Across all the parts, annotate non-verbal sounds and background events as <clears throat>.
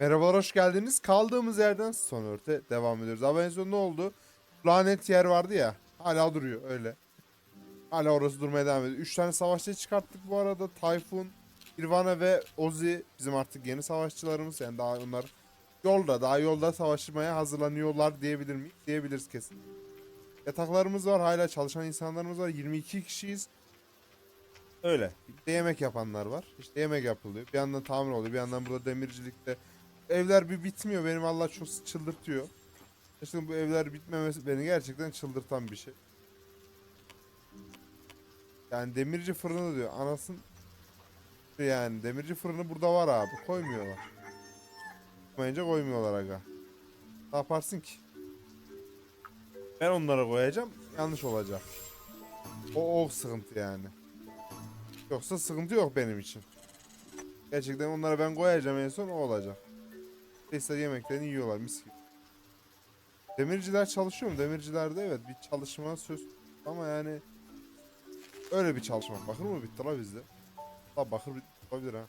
Merhabalar hoş geldiniz. Kaldığımız yerden son örte devam ediyoruz. Ama en son ne oldu? Lanet yer vardı ya. Hala duruyor öyle. Hala orası durmaya devam ediyor. 3 tane savaşçı çıkarttık bu arada. Tayfun, Irvana ve Ozi bizim artık yeni savaşçılarımız. Yani daha onlar yolda, daha yolda savaşmaya hazırlanıyorlar diyebilir miyiz? Diyebiliriz kesin. Yataklarımız var, hala çalışan insanlarımız var. 22 kişiyiz. Öyle. Bir de yemek yapanlar var. İşte yemek yapılıyor. Bir yandan tamir oluyor. Bir yandan burada demircilikte evler bir bitmiyor. Benim Allah çok çıldırtıyor. İşte bu evler bitmemesi beni gerçekten çıldırtan bir şey. Yani demirci fırını diyor. Anasın yani demirci fırını burada var abi. Koymuyorlar. Koymayınca koymuyorlar aga. Ne yaparsın ki? Ben onlara koyacağım. Yanlış olacak. O, o sıkıntı yani. Yoksa sıkıntı yok benim için. Gerçekten onlara ben koyacağım en son o olacak. Neyse yemeklerini yiyorlar mis gibi. Demirciler çalışıyor mu? Demircilerde evet bir çalışma söz ama yani öyle bir çalışma. Bakır mı bitti la bizde? La bakır bitti olabilir ha.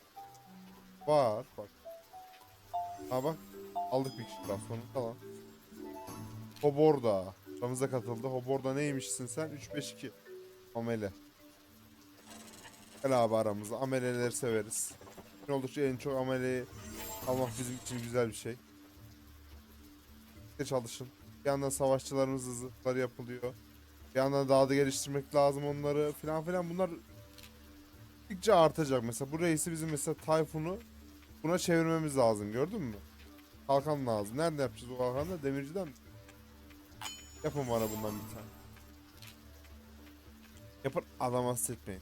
Var bak. Ha bak aldık bir kişi daha sonunda lan. Hoborda. Aramıza katıldı. Hoborda neymişsin sen? 3-5-2. Amele. Gel abi aramızda. Ameleleri severiz. Ne oldukça en çok ameleyi almak bizim için güzel bir şey. Çalışın. Bir yandan savaşçılarımız zırhları yapılıyor. Bir yandan daha da geliştirmek lazım onları filan filan. Bunlar gittikçe artacak. Mesela bu reisi bizim mesela Tayfun'u buna çevirmemiz lazım. Gördün mü? Kalkan lazım. Nerede yapacağız o kalkanı? Demirciden mi? Yapın bana bundan bir tane. Yapın adam hassetmeyin.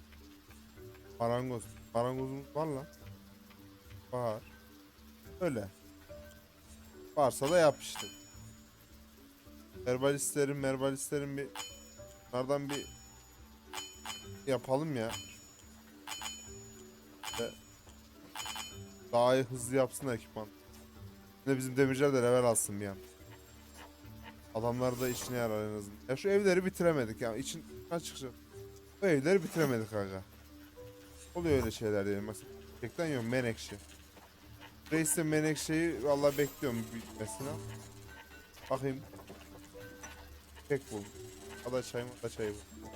Marangoz. Marangozumuz var lan. Var. Öyle. Varsa da yap işte. Merbalistlerin merbalistlerin bir bunlardan bir yapalım ya. Ve daha iyi hızlı yapsın ekipman. De bizim demirciler de level alsın bir an. Adamlar da işine yarar en azından. Ya şu evleri bitiremedik ya. İçin açıkça. Bu evleri bitiremedik aga. Oluyor öyle şeyler yani. Mesela gerçekten yok menekşe. Reis'te menekşeyi vallahi bekliyorum bitmesine. Bakayım. Tek bul. Ada çay mı? Ada çayı bul.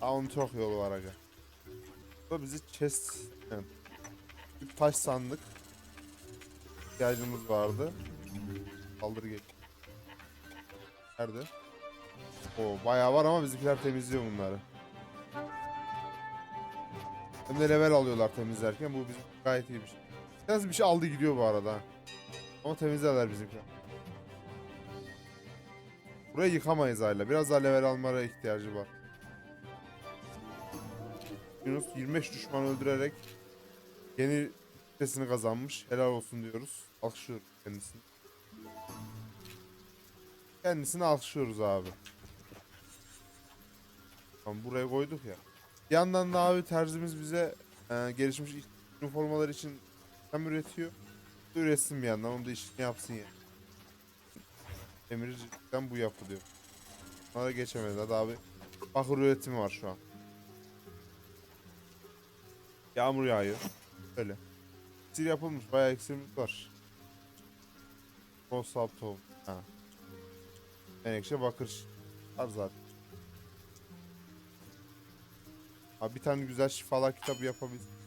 Aa onun çok yolu var aga. Bu bizi chest bir taş sandık. İhtiyacımız vardı. Kaldır geç. Nerede? Oo bayağı var ama bizimkiler temizliyor bunları. Hem de level alıyorlar temizlerken bu bizim gayet iyi bir şey. Nasıl bir şey aldı gidiyor bu arada. Ama temizlerler bizimkiler. Burayı yıkamayız hala. Biraz daha level almalara ihtiyacı var. Yunus 25 düşman öldürerek yeni sitesini kazanmış. Helal olsun diyoruz. Alkışlıyoruz kendisini. Kendisini alkışlıyoruz abi. Tamam buraya koyduk ya. Bir yandan da abi terzimiz bize e, gelişmiş üniformalar için hem üretiyor. Üretsin bir yandan onu da işini yapsın ya. Demircilikten bu yapılıyor. Bunlara geçemedi hadi abi. Bakır üretimi var şu an. Yağmur yağıyor. Öyle. İksir yapılmış bayağı iksirimiz var. Rosal tohum. Ha. Menekşe bakır var zaten. Abi bir tane güzel şifalar kitabı yapabiliriz.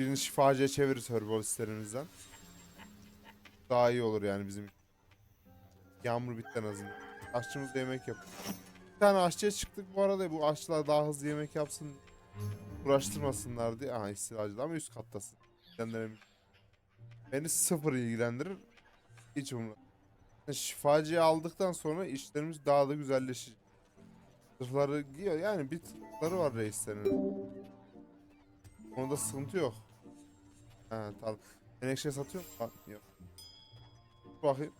Birini şifacıya çeviririz herbalistlerimizden. Daha iyi olur yani bizim. Yağmur bitti en azından. Aşçımız yemek yap. Bir tane aşçıya çıktık bu arada. Bu aşçılar daha hızlı yemek yapsın. Uğraştırmasınlar diye. Aha istilacıda ama üst kattasın. Beni sıfır ilgilendirir. Hiç umurumda. Şifacıyı aldıktan sonra işlerimiz daha da güzelleşecek. Zırhları giyiyor yani bir tıkları var reislerin. Onda sıkıntı yok. Ha tamam. Menekşe satıyor mu? Ha, yok. Bakayım.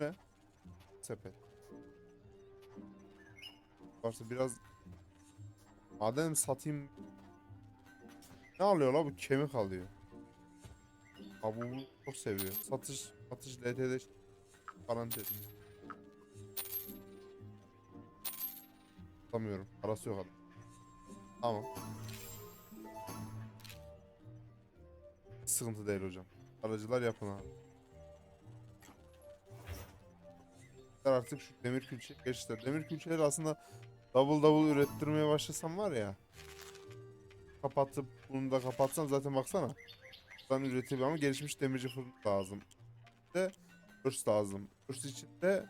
Ne? Sepet. Varsa biraz Madem satayım Ne alıyor la bu kemik alıyor. Abi bu çok seviyor. Satış satış LTD parantez. Tutamıyorum. Parası yok adam. Tamam. Sıkıntı değil hocam. Aracılar yapın abi. Artık şu demir külçe geçtiler. Demir külçeleri aslında double double ürettirmeye başlasam var ya. Kapatıp bunu da kapatsam zaten baksana. Buradan üretebiliyor ama gelişmiş demirci fırın lazım. De örs lazım. Örs için de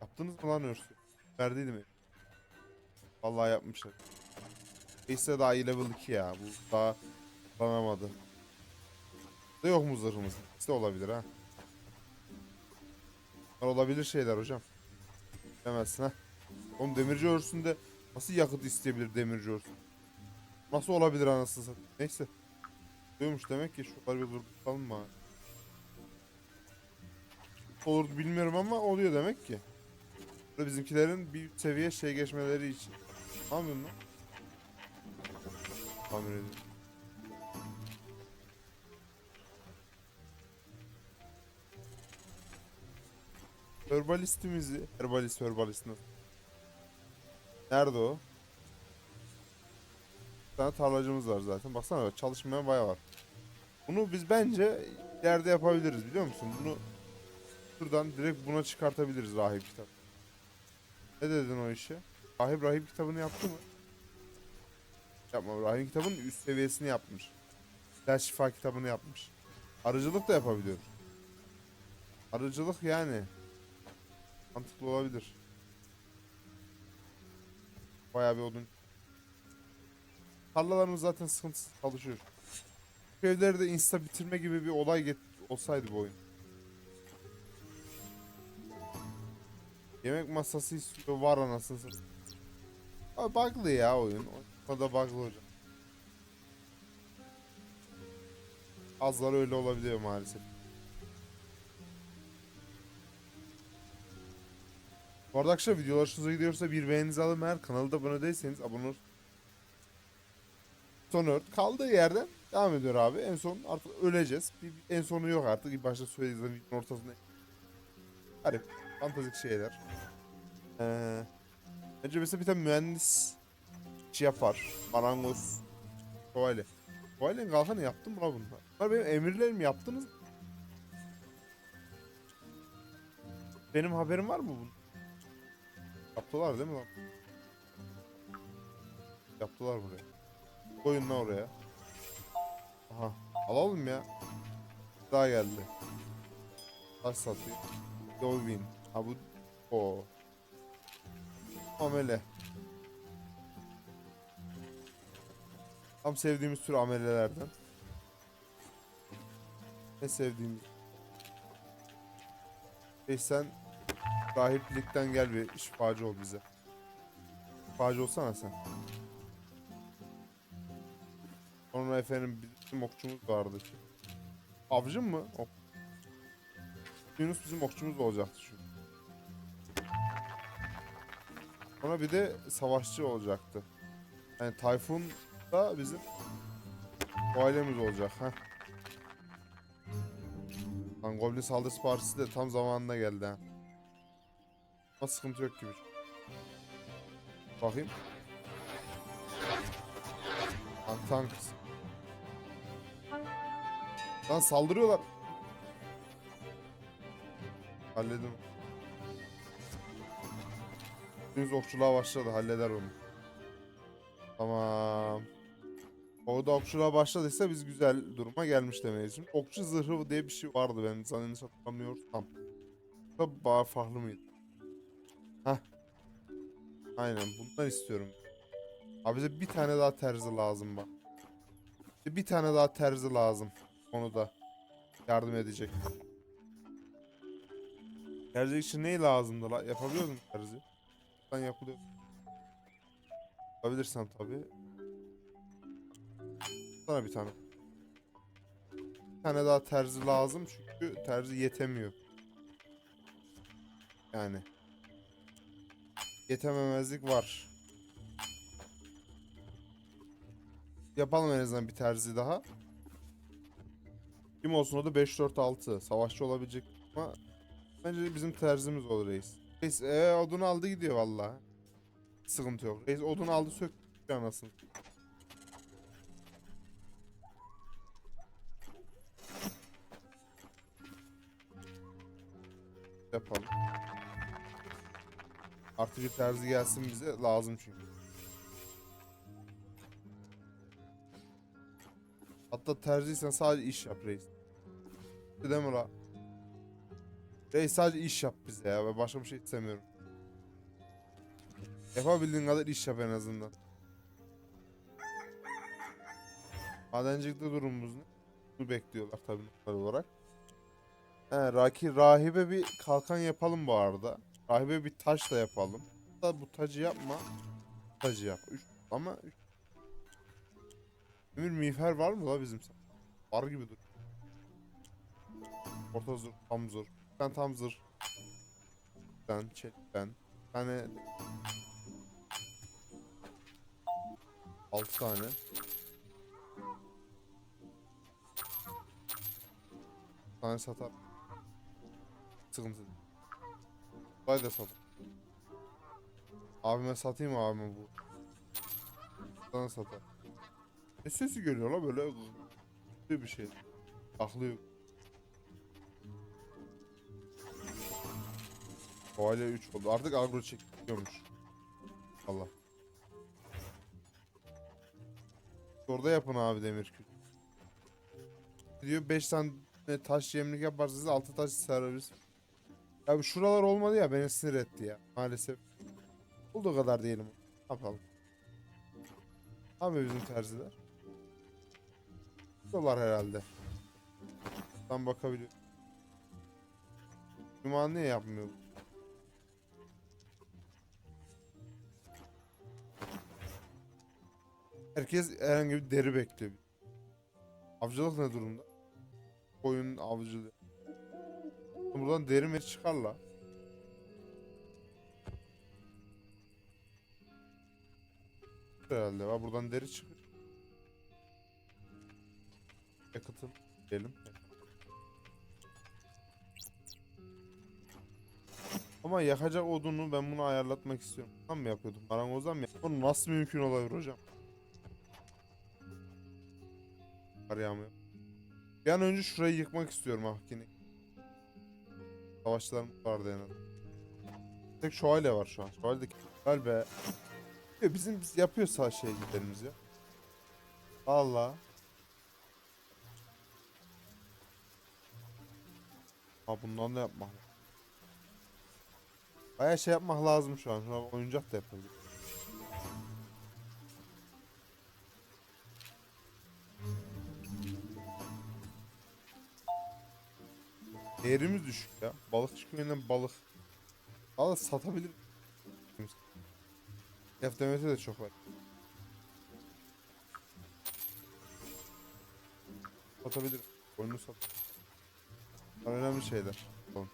yaptınız mı lan örsü? Verdiydim mi? Vallahi yapmışlar. Neyse daha iyi level 2 ya. Bu daha kullanamadı. Da yok mu zırhımız? İkisi olabilir ha. Bunlar olabilir şeyler hocam. Demezsin ha. Oğlum demirci örsünde nasıl yakıt isteyebilir demirci örsün? Nasıl olabilir anasını satayım? Neyse. Diyormuş demek ki şunları bir durdurulalım mı? Olur bilmiyorum ama oluyor demek ki. Burada bizimkilerin bir seviye şey geçmeleri için. Ne yapıyorsun lan? Tamir ediyorum. Herbalistimizi, herbalist herbalist? Nerede o? Bir tane tarlacımız var zaten. Baksana bak, çalışmaya bayağı var. Bunu biz bence yerde yapabiliriz biliyor musun? Bunu şuradan direkt buna çıkartabiliriz rahip kitap. Ne dedin o işe? Rahip rahip kitabını yaptı mı? Yapma. Rahip kitabının üst seviyesini yapmış. Ders şifa kitabını yapmış. Arıcılık da yapabiliyoruz. Arıcılık yani. Mantıklı olabilir. Bayağı bir odun. Tarlalarımız zaten sıkıntısız çalışıyor. Şu evleri de insta bitirme gibi bir olay get olsaydı bu oyun. Yemek masası istiyor var anasını satayım. Abi bug'lı ya oyun. O da bug'lı hocam. Azlar öyle olabiliyor maalesef. Bu arada arkadaşlar videolar hoşunuza gidiyorsa bir beğeninizi alın. Eğer kanalda abone değilseniz abone olun. Son ört. Kaldığı yerden devam ediyor abi. En son artık öleceğiz. Bir, en sonu yok artık. İlk başta söylediğim videonun ortasında. Garip. Fantastik şeyler. Ee, bence mesela bir tane mühendis şey yapar. Marangoz. Şövalye. Şövalyenin kalkanı yaptım la bunlar? Bunlar benim emirlerimi yaptınız? Benim haberim var mı bunun? Yaptılar değil mi lan? Yaptılar buraya. Koyun lan oraya. Aha. Alalım ya. Daha geldi. Taş satayım. Dolvin. Ha bu o. Amele. Tam sevdiğimiz tür amelelerden. Ne sevdiğimiz. Hey sen rahiplikten gel bir şifacı ol bize. Şifacı olsana sen. Sonra efendim bizim okçumuz vardı. Avcı mı? Ok. Yunus bizim okçumuz olacaktı çünkü. Sonra bir de savaşçı olacaktı. Yani Tayfun da bizim ailemiz olacak. Heh. Lan Goblin saldırısı partisi de tam zamanında geldi ha. Ama sıkıntı yok gibi. Bakayım. Lan tank. Lan saldırıyorlar. Halledim. Deniz okçuluğa başladı. Halleder onu. Tamam. O da okçuluğa başladıysa biz güzel duruma gelmiş demeyiz. Okçu zırhı diye bir şey vardı ben sana yanlış hatırlamıyorsam. Da bağ farklı mıydı? Hah. Aynen bundan istiyorum. Abi bize bir tane daha terzi lazım bak. Bir tane daha terzi lazım. Onu da yardım edecek. Terzi için ne lazımdı la? Yapabiliyor musun terzi? Ben yapılıyor. Yapabilirsem tabii. Sana bir tane. Bir tane daha terzi lazım çünkü terzi yetemiyor. Yani. Yetememezlik var. Yapalım en azından bir terzi daha. Kim olsun o da 5-4-6. Savaşçı olabilecek ama bence bizim terzimiz olur reis. Reis ee, odunu aldı gidiyor vallahi. Sıkıntı yok. Reis odunu aldı söktü anasını. Bir terzi gelsin bize lazım çünkü. Hatta terziysen sadece iş yap reis. Değil mi la? Reis sadece iş yap bize ya. Ben başka bir şey istemiyorum. Yapabildiğin kadar iş yap en azından. Madencilikte durumumuz ne? Su bekliyorlar tabii olarak. He, Raki rahibe bir kalkan yapalım bu arada. Rahibe bir taş da yapalım. Da bu tacı yapma. Tacı yap. Üç, ama üç. Demir miğfer var mı la bizim? Var gibi dur. Orta zırh, tam zırh. Ben tam zırh. Ben, çelikten. Bir tane... 6 tane. Bir tane satar. Sıkıntı değil. Kolay da satar. Abime satayım abime bu? Sana satar. Ne sesi geliyor la böyle? Bir şey. Aklıyor. Hala 3 oldu. Artık agro çekiyormuş. Allah. Orada yapın abi demir kül. Diyor 5 tane taş yemlik yaparsanız 6 taş servis. Ya bu şuralar olmadı ya beni sinir etti ya maalesef. Olduğu kadar diyelim. Ne yapalım? Abi bizim terziler. Dolar herhalde. Ben bakabiliyorum. Cuma niye yapmıyor? Herkes herhangi bir deri bekliyor. Avcılık ne durumda? Koyun avcılığı. Buradan deri mi çıkar la? Herhalde buradan deri çıkıyor. Yakıtın diyelim. Ama yakacak odunu ben bunu ayarlatmak istiyorum. Tam mı yapıyordum? Marangozdan mı? yap- Bu nasıl mümkün olabilir hocam? Kar yağmıyor. Bir an önce şurayı yıkmak istiyorum yine. Savaşçılarımız vardı en azından. Tek şövalye var şu an. Şövalye de galiba ya bizim biz yapıyorsa şey giderimiz ya. Allah. Ha bundan da yapmak. Baya şey yapmak lazım şu an. Şu an oyuncak da yapabilir. Değerimiz düşük ya. Balıkçı köyünden balık. Valla satabilir. FDMT de çok var. Satabilir. Oyunu sat. Bunlar önemli şeyler. Tamam.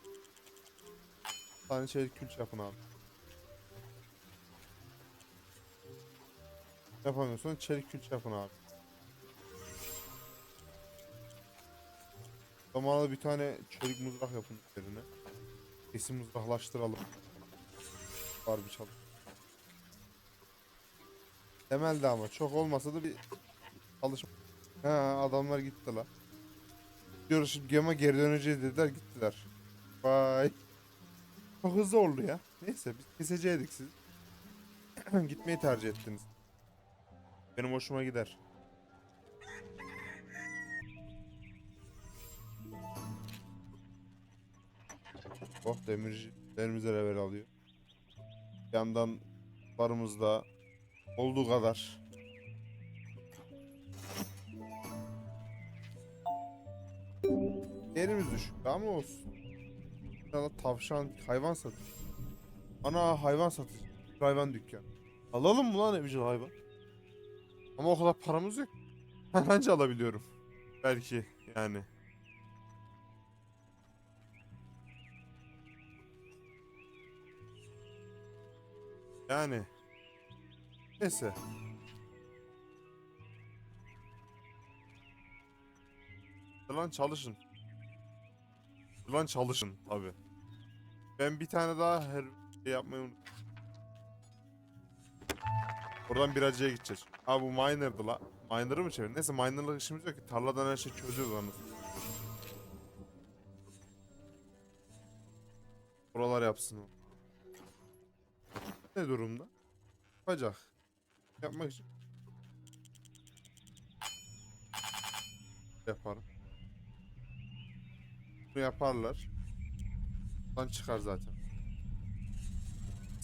Bir tane şey külç yapın abi. Yapamıyorsan çelik külç yapın abi. Zamanında bir tane çelik mızrak yapın üzerine. Kesin mızraklaştıralım. Var bir çalış. Temelde ama çok olmasa da bir çalışma. Ha adamlar gitti la. Şimdi gema geri döneceğiz dediler gittiler. Vay. Çok hızlı oldu ya. Neyse biz keseceydik siz. <clears throat> Gitmeyi tercih ettiniz. Benim hoşuma gider. Oh demircilerimize level alıyor. Bir yandan barımızda olduğu kadar. Yerimiz düşük ama olsun. Burada tavşan hayvan satıyor. Ana hayvan satıyor. Hayvan dükkan. Alalım mı lan evcil hayvan? Ama o kadar paramız yok. Bence alabiliyorum. Belki yani. Yani. Neyse. Lan çalışın. Lan çalışın abi. Ben bir tane daha her şey yapmayı unuttum. Buradan bir acıya gideceğiz. Ha bu miner'dı la. Miner'ı mı çevir? Neyse miner'lık işimiz yok ki. Tarladan her şey çözüyoruz onu. Oralar yapsın o. Ne durumda? Yapacak. Yapmak için. Yaparım. Bunu yaparlar. Buradan çıkar zaten.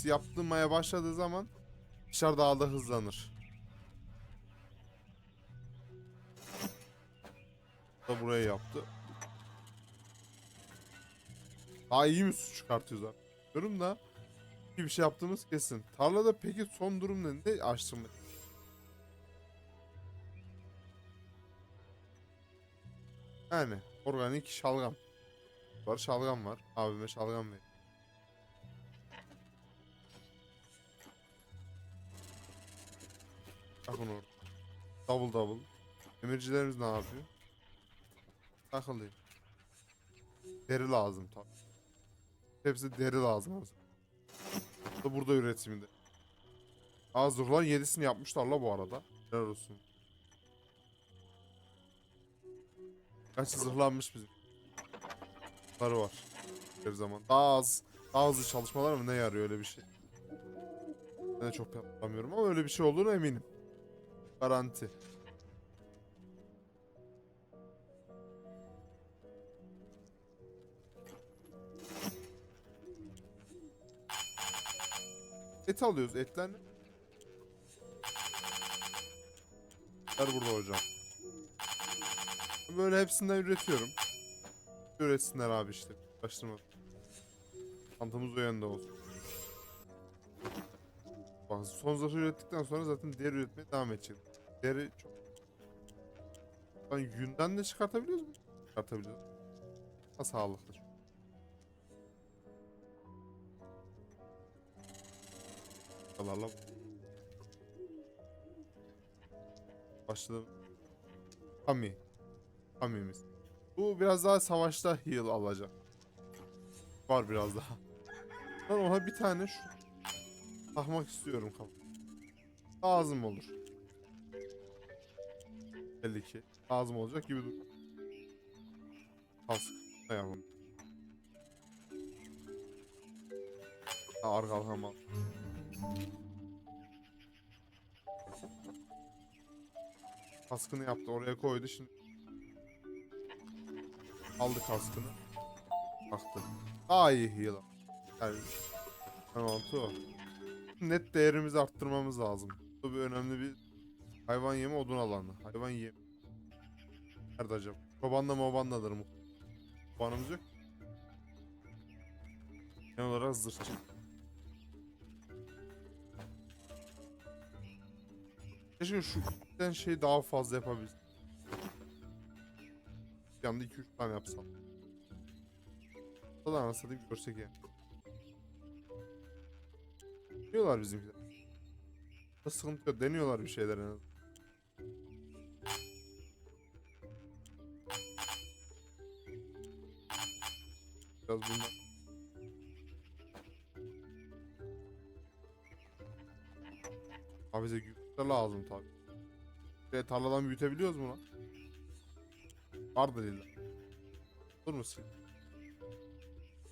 Yaptırmaya başladığı zaman dışarı daha da hızlanır. Da buraya yaptı. Daha iyi mi su çıkartıyoruz abi? Diyorum da bir şey yaptığımız kesin. Tarlada peki son durum ne? Ne açtırma? Yani organik şalgam. Var şalgam var. Abime şalgam ver. Bakın orada. Double double. Emircilerimiz ne yapıyor? Takılayım. Deri lazım tabi. Hepsi deri lazım aslında. Da burada üretimde. Aa zırhların 7'sini yapmışlar la bu arada. Helal olsun. Kaç zırhlanmış bizim. Bunları var. Her zaman. Daha az, daha hızlı çalışmalar mı ne yarıyor öyle bir şey. Ben de çok yapamıyorum ama öyle bir şey olduğunu eminim. Garanti. Et alıyoruz. Etler ne? Etler burada hocam. Böyle hepsinden üretiyorum. Üretsinler abi işte. Başlama. Mantığımız o yönde olsun. Bak son zırhı ürettikten sonra zaten diğer üretmeye devam edecek. Diğeri çok... Lan yünden de çıkartabiliyoruz mu? Çıkartabiliyoruz. Ha sağlıklı. Kalarla Başladım. Kami. Kami'miz. Bu biraz daha savaşta heal alacak. Var biraz daha. Ben ona bir tane şu takmak istiyorum kafam. Lazım olur. Belli ki. Lazım olacak gibi dur. Kask. Ha, arka kalkamam. Kaskını yaptı oraya koydu şimdi. Aldı kaskını. Baktı. Daha iyi heal. Yani o. Net değerimizi arttırmamız lazım. Bu bir önemli bir hayvan yemi odun alanı. Hayvan yemi. Nerede acaba? Çobanla mobanladır mu? Çobanımız yok. Genel olarak zırhçı. Keşke şu ipten şey daha fazla yapabilsem. Bir anda 2-3 tane yapsam. Da anasını görsek yani. Deniyorlar bizimkiler. Da sıkıntı yok. Deniyorlar bir şeyler en azından. Biraz bundan. Lazım tabi. Şey, tarladan büyütebiliyoruz mu lan? Vardır illa. Dur musun?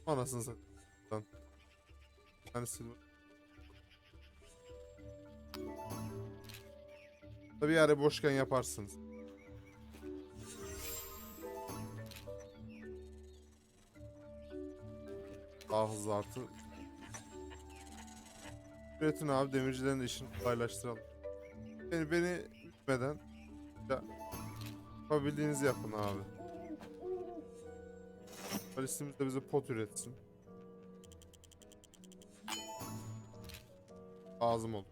Anasını satayım. Tane silver. Tabii yani boşken yaparsınız. Daha hızlı artı. Üretin abi demircilerin de işini kolaylaştıralım. Beni, beni ütmeden ya, yapabildiğinizi yapın abi. Palistimiz de bize pot üretsin. Lazım olur.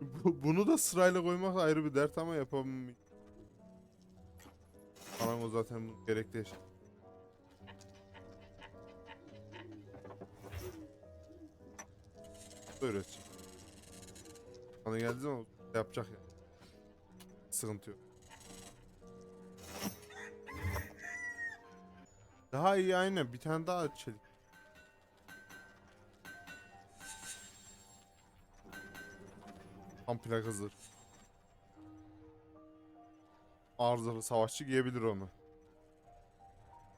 Bu- Bunu da sırayla koymak ayrı bir dert ama yapamam. Parango zaten bu gerekli eşya. Bu da üretecek. Bana geldiği zaman yapacak ya. Sıkıntı yok. Daha iyi aynen. Bir tane daha çelik. Tam plak hazır. Arızalı savaşçı giyebilir onu.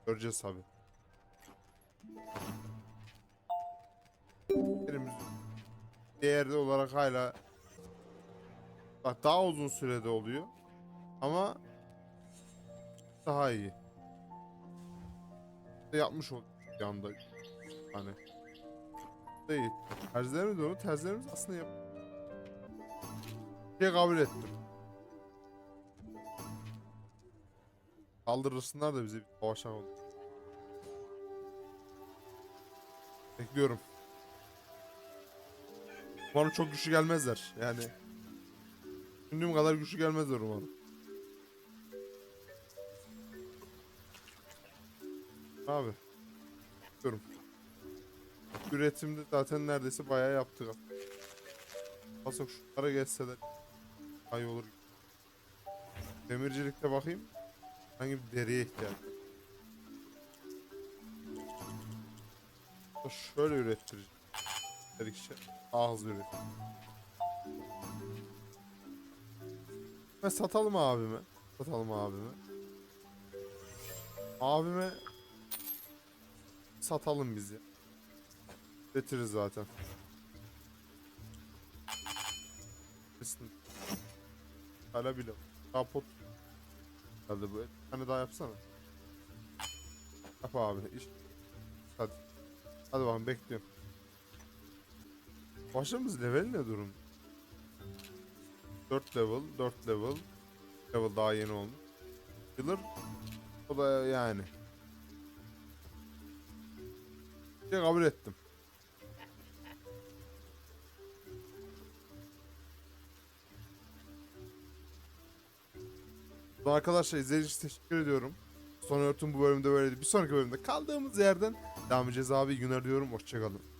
Göreceğiz abi. Değerli olarak hala bak daha uzun sürede oluyor. Ama daha iyi. Yapmış olduk bir anda. Hani değil. Terzilerimiz onu terzilerimiz aslında yap. Şey kabul ettim. Kaldırırsınlar da bize bir savaşan olur. Bekliyorum. Umarım çok güçlü gelmezler. Yani düşündüğüm kadar güçlü gelmezler umarım. Abi. Bekliyorum. Üretimde zaten neredeyse bayağı yaptık. Asıl şunlara geçseler ay olur. Demircilikte bakayım. Hangi bir deriye ihtiyaç? Şöyle ürettireceğim. Dedik şey. Daha hızlı Ve satalım abime. Satalım abime. Abime satalım bizi. Getiririz zaten. Kesin. Hala bile. Daha pot. Hadi bu. Bir tane daha yapsana. Yap abi. iş. Hadi. Hadi bakalım bekliyorum. Başımız level ne durum? 4 level, 4 level. Level daha yeni olmuş. Killer. O da yani. Şey kabul ettim. Arkadaşlar izlediğiniz için teşekkür ediyorum. Son örtüm bu bölümde böyleydi. Bir sonraki bölümde kaldığımız yerden devam edeceğiz abi. İyi günler diyorum. Hoşçakalın.